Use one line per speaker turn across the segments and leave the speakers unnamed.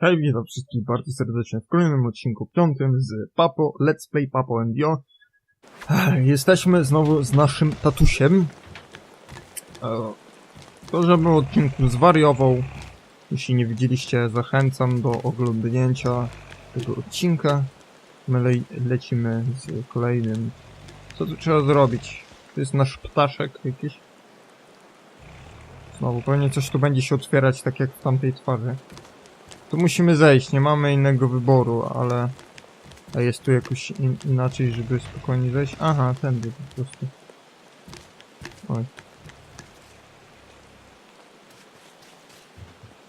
Hej, witam wszystkich bardzo serdecznie w kolejnym odcinku piątym z Papo, Let's Play Papo and Yo. Jesteśmy znowu z naszym tatusiem. E, To, żeby odcinku zwariował. Jeśli nie widzieliście, zachęcam do oglądnięcia tego odcinka. My le lecimy z kolejnym. Co tu trzeba zrobić? To jest nasz ptaszek jakiś. Znowu, pewnie coś tu będzie się otwierać tak jak w tamtej twarzy. Tu musimy zejść, nie mamy innego wyboru, ale... A jest tu jakoś in inaczej, żeby spokojnie zejść? Aha, tędy po prostu. Oj.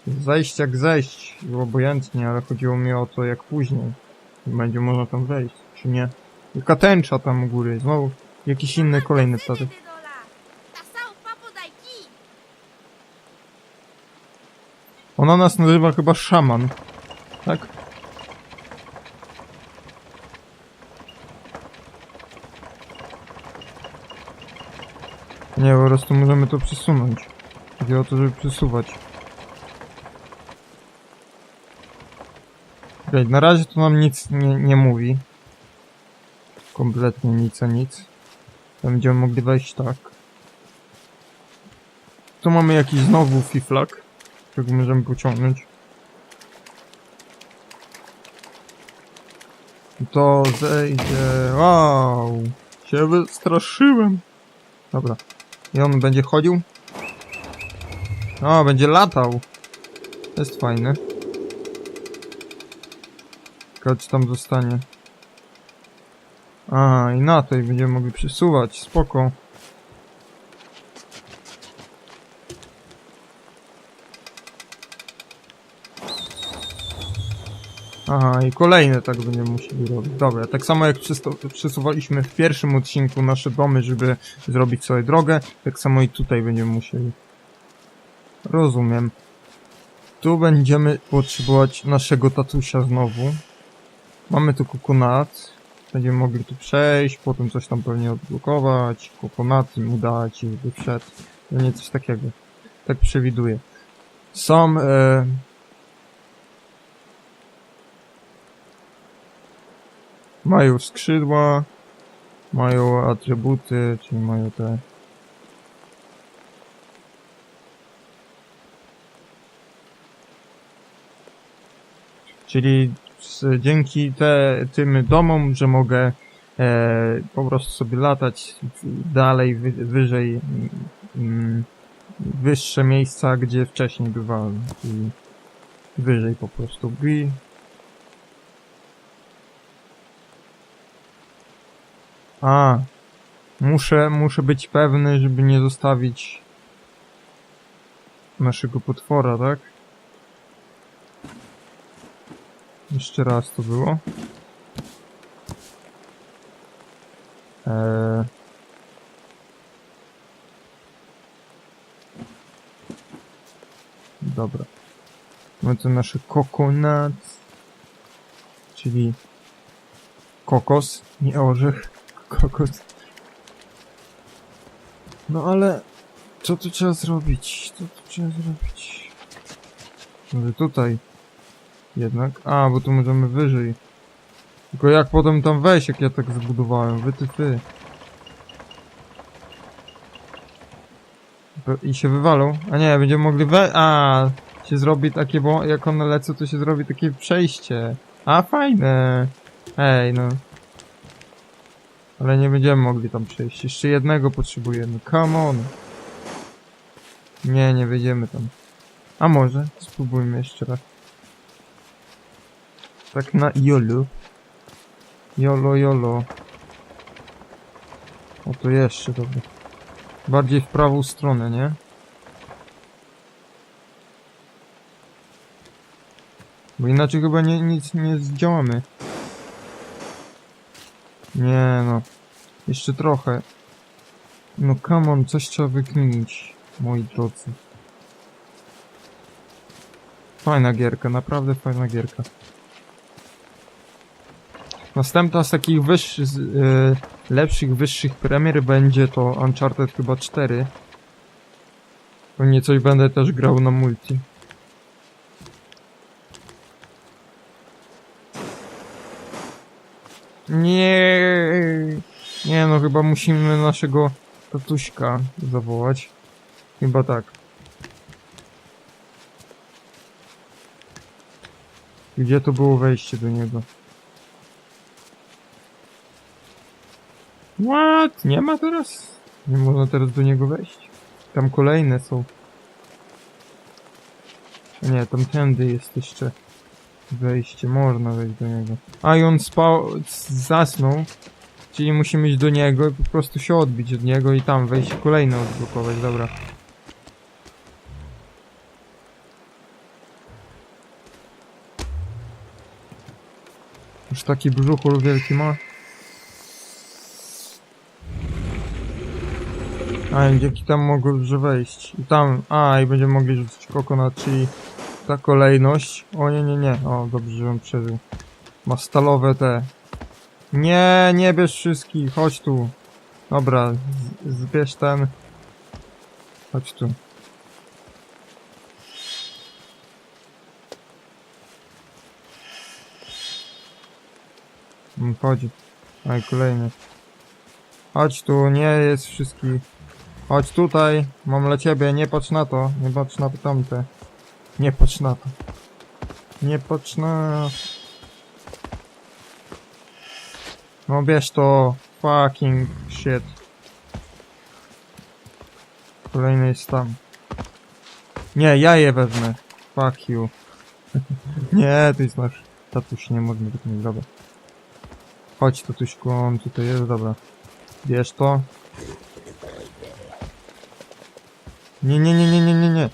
Zejść jak zejść, obojętnie, ale chodziło mi o to jak później. Będzie można tam wejść, czy nie? Jaka tęcza tam u góry, znowu jakiś inny, kolejny ptatek. Ona nas nazywa chyba szaman. Tak? Nie, po prostu możemy to przesunąć. Chodzi o to, żeby przesuwać. Okej, na razie to nam nic nie, nie mówi. Kompletnie nic a nic. Będziemy mogli wejść tak. Tu mamy jakiś znowu fiflak którego możemy pociągnąć. To zejdzie. Wow! Się wystraszyłem. Dobra. I on będzie chodził? O, będzie latał. Jest fajne. Ciekawe, czy tam zostanie. Aha, i na tej będziemy mogli przesuwać. Spoko. Aha, i kolejne tak będziemy musieli robić. Dobra, tak samo jak przesuwaliśmy w pierwszym odcinku nasze domy, żeby zrobić sobie drogę, tak samo i tutaj będziemy musieli. Rozumiem. Tu będziemy potrzebować naszego tatusia znowu. Mamy tu kokonat. Będziemy mogli tu przejść, potem coś tam pewnie odblokować, kokonat mu dać żeby wszedł. Pewnie coś takiego. Tak przewiduję. Są... E, Mają skrzydła, mają atrybuty, czyli mają te... Czyli dzięki te, tym domom, że mogę e, po prostu sobie latać dalej, wy, wyżej, mm, wyższe miejsca, gdzie wcześniej bywałem, czyli wyżej po prostu. I A, muszę, muszę być pewny, żeby nie zostawić naszego potwora, tak? Jeszcze raz to było. Eee... Dobra. Mamy tu nasze kokonat, czyli kokos, nie orzech kokos. No ale... Co tu trzeba zrobić? Co tu trzeba zrobić? Może tutaj. Jednak. A, bo tu możemy wyżej. Tylko jak potem tam wejść, jak ja tak zbudowałem? Wy ty ty. I się wywalą? A nie, będziemy mogli we... A, się zrobi takie, bo jak one lecą, to się zrobi takie przejście. A, fajne. Ej, no. Ale nie będziemy mogli tam przejść. Jeszcze jednego potrzebujemy. Come on. Nie, nie wejdziemy tam. A może? Spróbujmy jeszcze raz. Tak na YOLO. YOLO, YOLO. O, to jeszcze, dobra. Bardziej w prawą stronę, nie? Bo inaczej chyba nie, nic nie zdziałamy. Nie no. Jeszcze trochę. No come on, coś trzeba wykminić, moi drodzy. Fajna gierka, naprawdę fajna gierka. Następna z takich wyższych, yy, e, lepszych, wyższych premier będzie to Uncharted chyba 4. Pewnie coś będę też grał na multi. Nie. Nie no, chyba musimy naszego tatuśka zawołać. Chyba tak. Gdzie to było wejście do niego? What? Nie ma teraz? Nie można teraz do niego wejść? Tam kolejne są. Nie, tamtędy jest jeszcze wejście, można wejść do niego. A i on spał, zasnął, czyli musimy iść do niego i po prostu się odbić od niego i tam wejście kolejne odblokować, dobra. Już taki brzuchol wielki ma. A i dzięki temu mogę że wejść. I tam, a i będziemy mogli rzucić kokonat, czyli ta kolejność. O nie, nie, nie. O, dobrze, żebym przeżył. Ma stalowe te. Nie, nie bierz wszystkich, chodź tu. Dobra, zbierz ten. Chodź tu. Mm, Chodzi. Aj, kolejny. Chodź tu, nie jest wszystkich. Chodź tutaj, mam dla ciebie, nie patrz na to, nie patrz na tamte. Nie patrz na to. Nie patrz na... No bierz to, fucking shit. Kolejny jest tam. Nie, ja je wezmę. Fuck you. nie, to jest nasz tatuś, nie można tak nie dobra. Chodź tatuśku, on tutaj jest, dobra. Bierz to. Nie, nie, nie, nie, nie, nie, nie.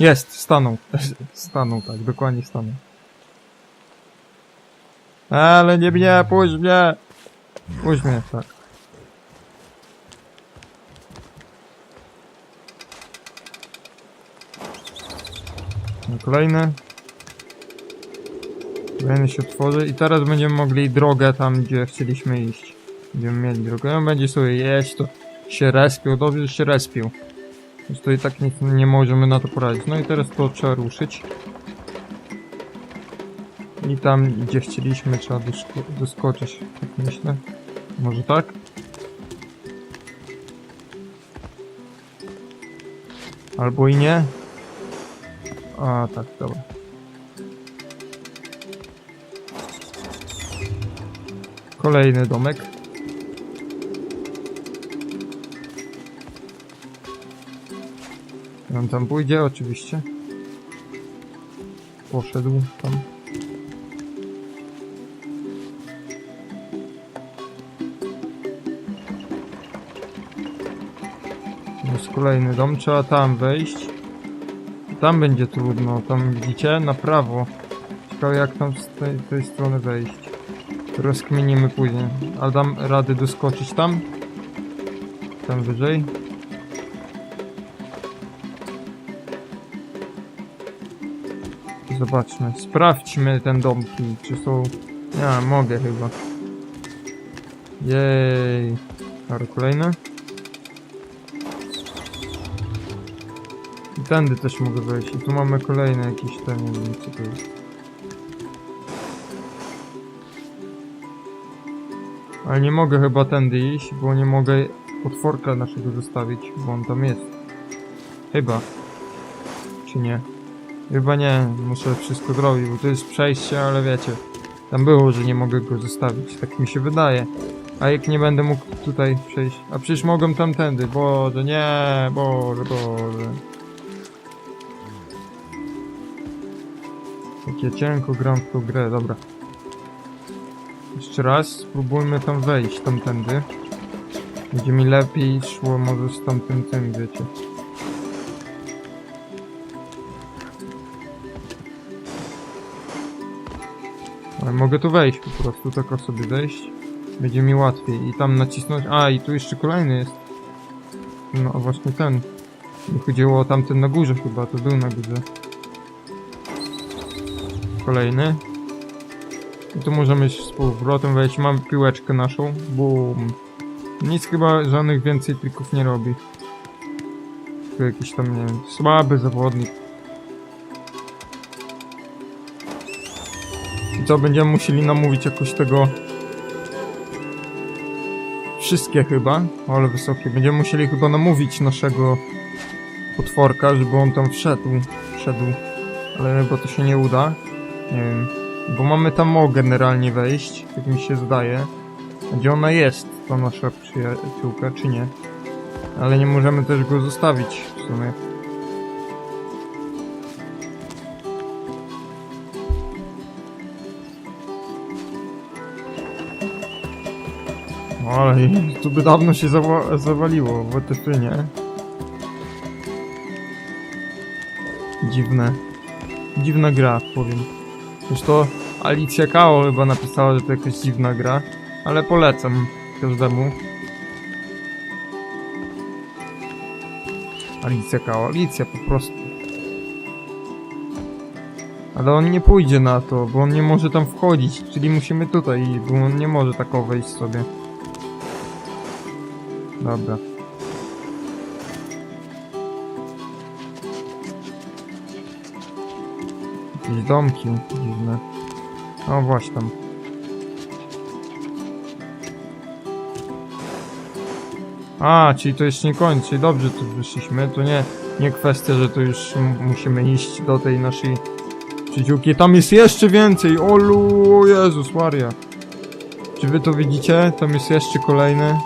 Jest, stanął. stanął, tak, dokładnie stanął. Ale nie mnie, puść mnie! Puść mnie, tak. No, Kolejny. Kolejny się otworzy i teraz będziemy mogli drogę tam, gdzie chcieliśmy iść. Będziemy mieli drogę. On będzie sobie jeść, to się respił. Dobrze, się respił. Już to i tak nic nie możemy na to poradzić. No i teraz to trzeba ruszyć. I tam, gdzie chcieliśmy, trzeba dosko doskoczyć. Tak myślę. Może tak? Albo i nie. A, tak, dobra. Kolejny domek. On tam pójdzie, oczywiście. Poszedł tam. Jest kolejny dom, trzeba tam wejść. Tam będzie trudno, tam widzicie, na prawo. Ciekawe jak tam z tej, tej strony wejść. Rozkminimy później. Ale dam radę doskoczyć tam? Tam wyżej? Zobaczmy, sprawdźmy ten domki, czy są... Ja mogę chyba. Jej. Dobra, kolejne. Tędy też mogę wejść. I tu mamy kolejne jakieś te, nie wiem co to jest. Ale nie mogę chyba tędy iść, bo nie mogę potworka naszego zostawić, bo on tam jest. Chyba. Czy nie? Chyba nie, muszę wszystko zrobić, bo to jest przejście, ale wiecie. Tam było, że nie mogę go zostawić, tak mi się wydaje. A jak nie będę mógł tutaj przejść? A przecież mogłem tamtędy, Boże, nie, Boże, Boże. Ja cienko gram w tą grę, dobra. Jeszcze raz, spróbujmy tam wejść, tamtędy. Będzie mi lepiej szło może z tamtym tym, wiecie. Ale mogę tu wejść po prostu, tak o sobie wejść. Będzie mi łatwiej i tam nacisnąć. A, i tu jeszcze kolejny jest. No, właśnie ten. Mi chodziło o tamten na górze chyba, to był na górze. Kolejny. I tu możemy z powrotem wejść. Piłeczkę naszą. Boom. Nic chyba żadnych więcej trików nie robi. Tu jakiś tam, nie wiem, słaby zawodnik. I co, będziemy musieli namówić jakoś tego... Wszystkie chyba, ale wysokie. Będziemy musieli chyba namówić naszego potworka, żeby on tam wszedł. Wszedł. Ale chyba to się nie uda. Nie wiem. Bo mamy tam o generalnie wejść, tak mi się zdaje. Gdzie ona jest, ta nasza przyjaciółka, czy nie? Ale nie możemy też go zostawić w sumie. Oj, tu by dawno się zawa zawaliło, w WTF, nie? Dziwne. Dziwna gra, powiem. Już to Alicja Kao chyba napisała, że to jakaś dziwna gra, ale polecam każdemu. Alicja Kao, Alicja po prostu. Ale on nie pójdzie na to, bo on nie może tam wchodzić, czyli musimy tutaj, bo on nie może tak o wejść sobie. Dobra. Domki dziwne. O, właśnie tam. A, czyli to jeszcze nie koniec, czyli dobrze tu wyszliśmy. To nie, nie kwestia, że to już musimy iść do tej naszej przyjaciółki. Tam jest jeszcze więcej! Olu, Jezus Maria. Czy wy to widzicie? Tam jest jeszcze kolejne.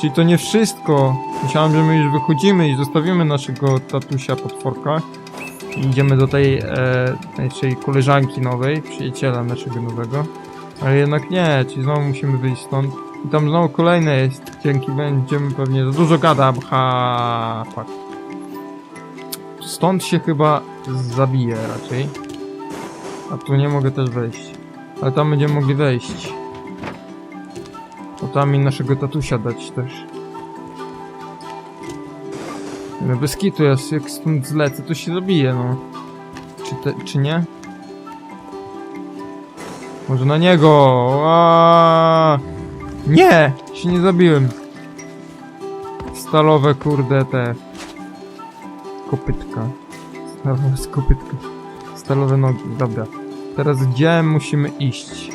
Czyli to nie wszystko. Myślałem, że my już wychodzimy i zostawimy naszego tatusia potworka. Idziemy do tej e, naszej koleżanki nowej, przyjaciela naszego nowego. Ale jednak nie, czyli znowu musimy wyjść stąd. I tam znowu kolejne jest, dzięki będziemy pewnie za dużo gada, ha, fuck. Stąd się chyba zabije raczej. A tu nie mogę też wejść. Ale tam będziemy mogli wejść. Bo tam mi naszego tatusia dać też. No bez kitu, ja jak stąd zlecę, to się zabije, no. Czy, te, czy nie? Może na niego! Aaaa! Nie! Się nie zabiłem. Stalowe, kurde, te... Kopytka. Stalowe z kopytka. Stalowe nogi, dobra. Teraz gdzie musimy iść?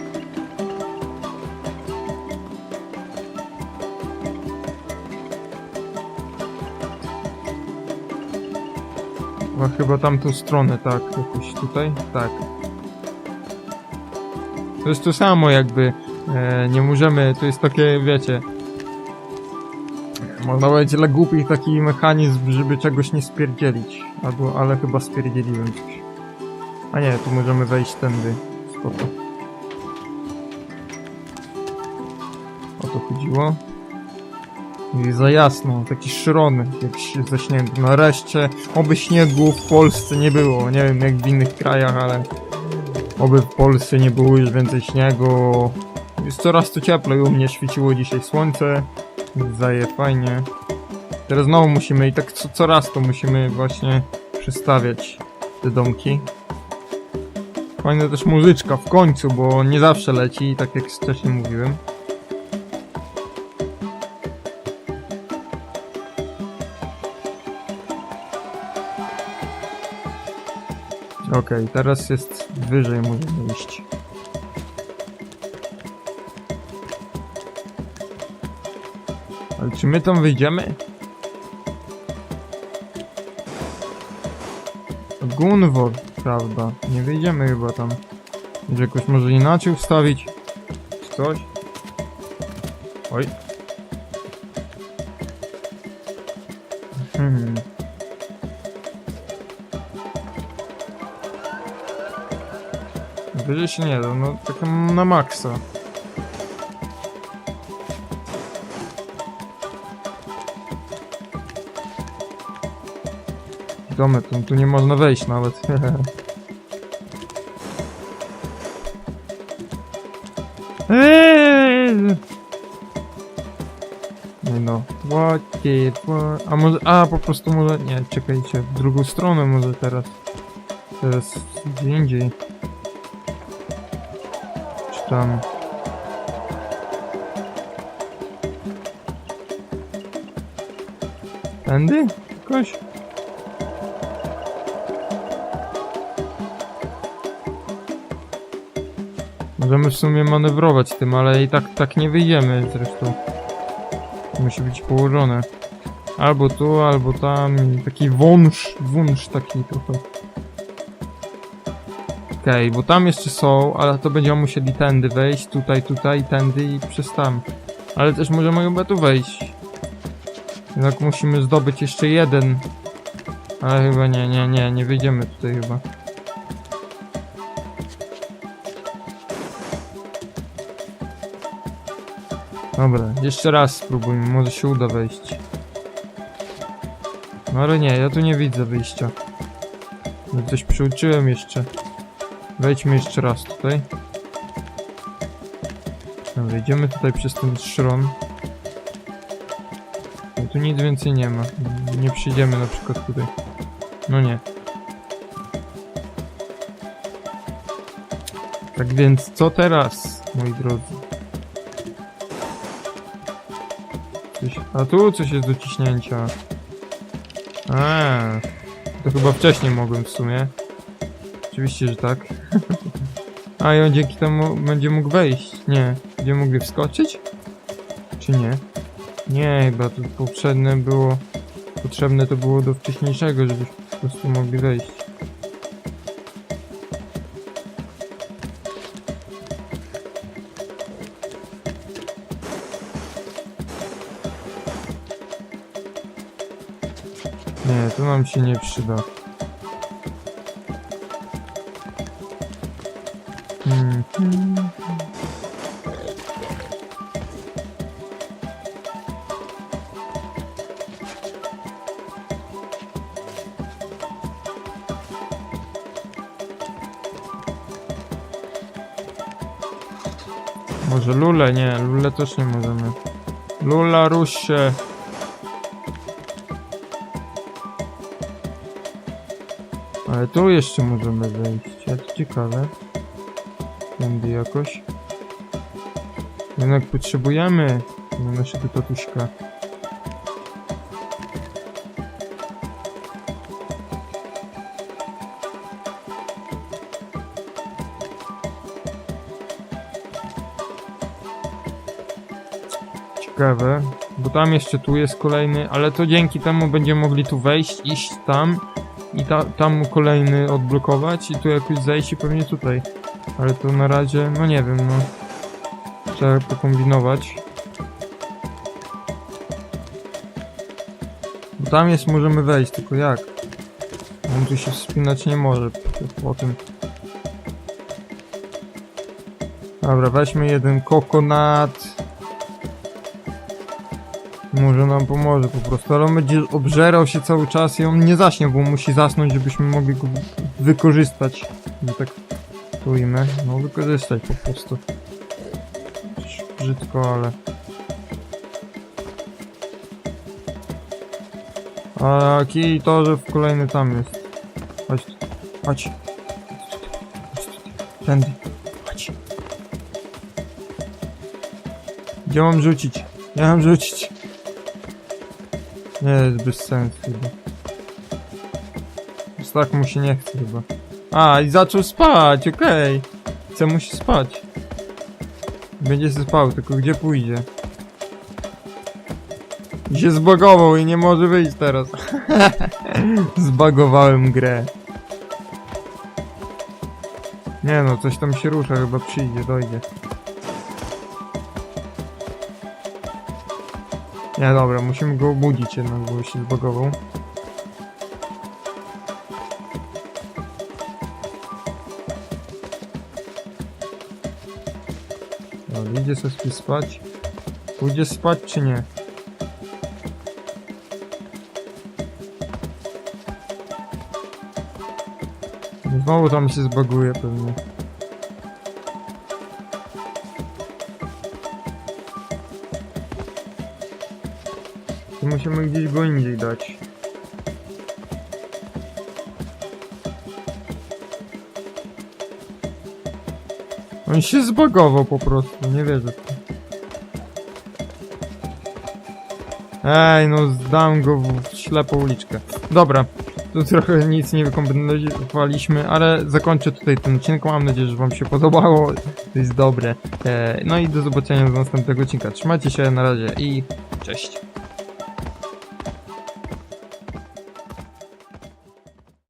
Chyba, chyba tamtą stronę, tak, jakoś tutaj, tak. To jest to samo jakby, e, nie możemy, to jest takie, wiecie, można powiedzieć dla głupich taki mechanizm, żeby czegoś nie spierdzielić, albo, ale chyba spierdzieliłem coś. A nie, tu możemy wejść tędy, spoko. O to chodziło. I za jasno, taki szrony, jak ze śniegu. Nareszcie, oby śniegu w Polsce nie było. Nie wiem jak w innych krajach, ale oby w Polsce nie było już więcej śniegu. Jest coraz to cieplej, u mnie świeciło dzisiaj słońce. Zaje fajnie. Teraz znowu musimy i tak co, coraz to musimy właśnie przestawiać te domki. Fajna też muzyczka w końcu, bo nie zawsze leci, tak jak wcześniej mówiłem. Okej, teraz jest wyżej możemy iść. Ale czy my tam wyjdziemy? Gunwor, prawda? Nie wyjdziemy chyba tam. Może jakoś może inaczej ustawić? Czy coś? Oj. Hmm. Wyżej się nie da, no tak na maksa. Domy, tu, tu nie można wejść nawet. Nie no. What the fuck? A może, a po prostu może, nie, czekajcie, w drugą stronę może teraz. Teraz gdzie indziej. Tam... Tędy? Jakoś? Możemy w sumie manewrować tym, ale i tak, tak nie wyjdziemy zresztą. Musi być położone. Albo tu, albo tam. Taki wąż, wąż taki trochę. Okej, bo tam jeszcze są, ale to będziemy musieli tędy wejść, tutaj, tutaj, tędy i przez tam. Ale też możemy chyba tu wejść. Jednak musimy zdobyć jeszcze jeden. Ale chyba nie, nie, nie, nie wyjdziemy tutaj chyba. Dobra, jeszcze raz spróbujmy, może się uda wejść. No ale nie, ja tu nie widzę wyjścia. No Coś przyuczyłem jeszcze. Wejdźmy jeszcze raz tutaj. Wejdziemy tutaj przez ten szron. No, tu nic więcej nie ma. Nie przyjdziemy na przykład tutaj. No nie. Tak więc co teraz, moi drodzy? Coś, a tu coś jest do ciśnięcia. A, to chyba wcześniej mogłem w sumie. Oczywiście, że tak. A i on dzięki temu będzie mógł wejść. Nie. Będzie mógł wskoczyć? Czy nie? Nie, chyba to poprzednie było... Potrzebne to było do wcześniejszego, żebyśmy po prostu mogli wejść. Nie, to nam się nie przyda. Może lule? Nie, lule też nie możemy. Lula, rusz się. Ale tu jeszcze możemy wejść. To ciekawe. Tędy jakoś. Jednak potrzebujemy na naszego tatuśka. Ciekawe, bo tam jeszcze tu jest kolejny, ale to dzięki temu będziemy mogli tu wejść, iść tam i ta, tam kolejny odblokować i tu jakoś zejść i pewnie tutaj. Ale to na razie, no nie wiem, no. Trzeba pokombinować. Bo tam jest, możemy wejść, tylko jak? On tu się wspinać nie może po, tym. Dobra, weźmy jeden kokonat. Może nam pomoże po prostu, ale on będzie obżerał się cały czas i on nie zaśnie, bo musi zasnąć, żebyśmy mogli go wykorzystać. Że tak No wykorzystać po prostu. Brzydko, ale... A kij to, że w kolejny tam jest. Chodź, chodź. Tędy. Chodź. Gdzie mam rzucić? Nie mam rzucić. Nie, jest bez sensu chyba. Już tak mu się nie chce chyba. A, i zaczął spać, okej. Chce mu się spać. Będzie się spał, tylko gdzie pójdzie? I się zbagował i nie może wyjść teraz. Zbagowałem grę. Nie no, coś tam się rusza, chyba przyjdzie, dojdzie. Nie, dobra, musimy go obudzić jednak, bo się zbagował. No, idzie sobie spać. Pójdzie spać czy nie? Znowu tam się zbaguje pewnie. To musimy gdzieś go indziej dać. On się zbagował po prostu, nie wierzę w. Ej, no zdam go w ślepą uliczkę. Dobra, tu trochę nic nie wykombinowaliśmy, ale zakończę tutaj ten odcinek. Mam nadzieję, że wam się podobało. To jest dobre. E, no i do zobaczenia do następnego odcinka. Trzymajcie się, na razie i cześć.